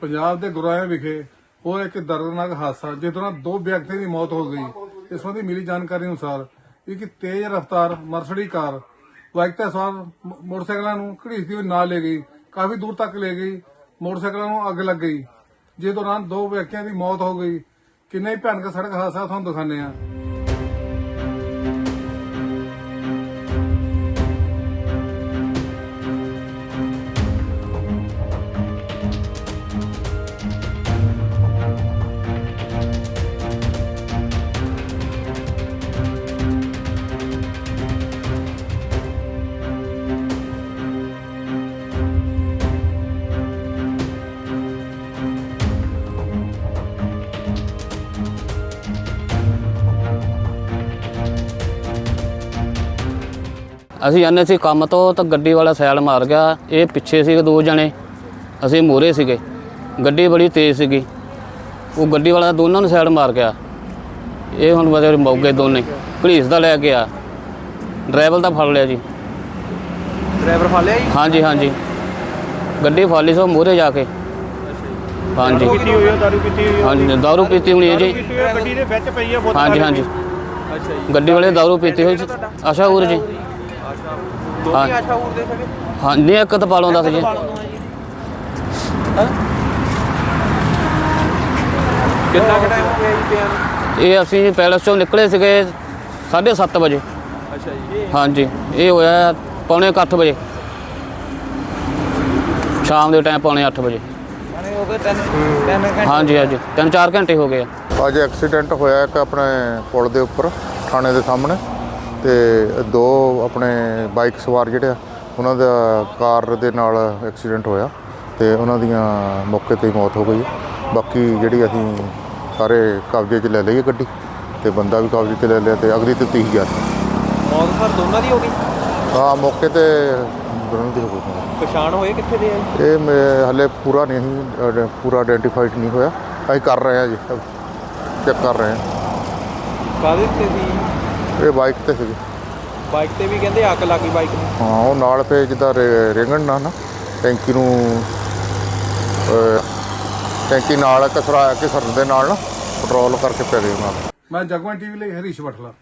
ਪੰਜਾਬ ਦੇ ਗੁਰਾਇਆ ਵਿਖੇ ਹੋਇਆ ਇੱਕ ਦਰਦਨਾਕ ਹਾਦਸਾ, ਜਿਸ ਦੌਰਾਨ ਦੋ ਵਿਅਕਤੀਆਂ ਦੀ ਮੌਤ ਹੋ ਗਈ। ਇਸ ਸੰਬੰਧੀ ਮਿਲੀ ਜਾਣਕਾਰੀ ਅਨੁਸਾਰ ਇੱਕ ਤੇਜ਼ ਰਫ਼ਤਾਰ ਮਰਸਡੀ ਕਾਰ ਬਾਈਕ ਤੇ ਸਵਾਰ ਮੋਟਰਸਾਈਕਲਾਂ ਨੂੰ ਘੜੀਸਦੀ ਹੋਈ ਨਾਲ ਲੈ ਗਈ, ਕਾਫੀ ਦੂਰ ਤੱਕ ਲੈ ਗਈ, ਮੋਟਰਸਾਈਕਲਾਂ ਨੂੰ ਅੱਗ ਲੱਗ ਗਈ। ਜਿਸ ਦੌਰਾਨ ਦੋ ਵਿਅਕਤੀਆਂ ਦੀ ਮੌਤ ਹੋ ਗਈ। ਕਿੰਨਾ ਹੀ ਭਿਆਨਕ ਸੜਕ ਹਾਦਸਾ ਤੁਹਾਨੂੰ ਦਿਖਾਉਂਦੇ ਆ ਅਸੀਂ ਜਾਂਦੇ ਸੀ ਕੰਮ ਤੋਂ ਤਾਂ ਗੱਡੀ ਵਾਲਾ ਸੈਲ ਮਾਰ ਗਿਆ। ਇਹ ਪਿੱਛੇ ਸੀਗੇ ਦੋ ਜਣੇ। ਅਸੀਂ ਮੂਹਰੇ ਸੀਗੇ। ਗੱਡੀ ਬੜੀ ਤੇਜ਼ ਸੀਗੀ। ਉਹ ਗੱਡੀ ਵਾਲਾ ਦੋਨਾਂ ਨੂੰ ਸੈਲ ਮਾਰ ਗਿਆ। ਇਹ ਹੁਣ ਬਸ ਮੌਕੇ ਦੋਨੇ। ਪੁਲਿਸ ਦਾ ਲੈ ਕੇ ਆ। ਡਰਾਈਵਰ ਦਾ ਫੜ ਲਿਆ ਜੀ। ਡਰਾਈਵਰ ਫੜ ਲਿਆ ਜੀ? ਹਾਂਜੀ ਹਾਂਜੀ। ਗੱਡੀ ਫਾਲੀ ਸੋ ਮੂਹਰੇ ਜਾ ਕੇ। ਹਾਂਜੀ। ਪੀਤੀ ਹੋਈ ਹੈ ਦਾਰੂ ਪੀਤੀ ਹੋਈ ਹੈ ਹਾਂਜੀ ਦਾਰੂ ਪੀਤੀ ਹੋਣੀ ਹੈ ਜੀ। ਗੱਡੀ ਦੇ ਵਿੱਚ ਪਈ ਹੈ ਬੋਤਲ ਹਾਂਜੀ ਹਾਂਜੀ। ਅੱਛਾ ਜੀ। ਗੱਡੀ ਵਾਲੇ ਦਾਰੂ ਪੀਤੀ ਹੋਈ ਸੀ। ਆਸ਼ਾ ਉਰ ਜੀ। ਆਸ਼ਾ ਦੇ ਸਕੇ ਹਾਂ ਨਹੀਂ ਇੱਕ ਤਾਂ ਪਾਲੋਂ ਦੱਸ ਜੀ। ਕਿੰਨਾ ਕੁ ਟਾਈਮ ਹੋ ਗਿਆ ਜੀ ਪਿਆ? ਇਹ ਅਸੀਂ ਪੈਲਸ ਚੋਂ ਨਿਕਲੇ ਸੀਗੇ 7:30 ਵਜੇ। ਅੱਛਾ ਜੀ। ਹਾਂਜੀ ਇਹ ਹੋਇਆ ਪੌਣੇ ਕੁ ਅੱਠ ਵਜੇ। ਸ਼ਾਮ ਦੇ ਟਾਈਮ ਪੌਣੇ 8 ਵਜੇ। ਯਾਨੀ ਹੋ ਗਏ 3 3 ਘੰਟੇ ਹਾਂਜੀ ਹਾਂਜੀ ਤਿੰਨ ਚਾਰ ਘੰਟੇ ਹੋ ਗਏ ਆ। ਅੱਜ ਐਕਸੀਡੈਂਟ ਹੋਇਆ ਇੱਕ ਆਪਣੇ ਪੁਲ ਦੇ ਉੱਪਰ ਥਾਣੇ ਦੇ ਸਾਹਮਣੇ। ਤੇ ਦੋ ਆਪਣੇ ਬਾਈਕ ਸਵਾਰ ਜਿਹੜੇ ਆ ਉਹਨਾਂ ਦਾ ਕਾਰ ਦੇ ਨਾਲ ਐਕਸੀਡੈਂਟ ਹੋਇਆ ਤੇ ਉਹਨਾਂ ਦੀਆਂ ਮੌਕੇ ਤੇ ਹੀ ਮੌਤ ਹੋ ਗਈ। ਬਾਕੀ ਜਿਹੜੀ ਅਸੀਂ ਸਾਰੇ ਕਬਜ਼ੇ 'ਚ ਲੈ ਲਈ ਹੈ ਗੱਡੀ ਤੇ ਬੰਦਾ ਵੀ ਕਬਜ਼ੇ 'ਚ ਲੈ ਲਿਆ ਤੇ ਅਗਲੀ ਤੇ 30000 ਮੌਤ ਪਰ ਦੋਨਾਂ ਦੀ ਹੋ ਗਈ? ਹਾਂ ਮੌਕੇ ਤੇ ਦੋਨਾਂ ਦੀ ਹੋ ਗਈ। ਪਛਾਣ ਹੋਏ ਕਿੱਥੇ ਦੇ ਆ? ਇਹ ਮੈਂ ਹਲੇ ਪੂਰਾ ਨਹੀਂ ਪੂਰਾ ਆਇਡੈਂਟੀਫਾਈਡ ਨਹੀਂ ਹੋਇਆ। ਅਸੀਂ ਕਰ ਰਹੇ ਹਾਂ ਜੀ। ਚੈੱਕ ਕਰ ਰਹੇ ਹਾਂ। ਕਾਹਦੇ ਤੇ ਸੀ? ਇਹ ਬਾਈਕ ਤੇ ਸੀਗੀ। ਬਾਈਕ ਤੇ ਵੀ ਕਹਿੰਦੇ ਅੱਗ ਲੱਗੀ ਬਾਈਕ ਨੂੰ। ਹਾਂ ਉਹ ਨਾਲ ਪਏ ਜਿੱਦਾਂ ਰੇ- ਰੇਂਗਣ ਨਾਲ ਨਾ ਟੈਂਕੀ ਨੂੰ ਅਹ, ਟੈਂਕੀ ਨਾਲ ਕਸਰਾ ਕੇ ਸਰਨ ਦੇ ਨਾਲ ਨਾ ਪੈਟਰੋਲ ਕਰਕੇ ਪੈ ਗਏ ਉਹਨਾਂ ਨੂੰ। ਮੈਂ ਜਗਵੰਤ ਟੀਵੀ ਲਈ ਹਰੀਸ਼ ਬਠਲਾ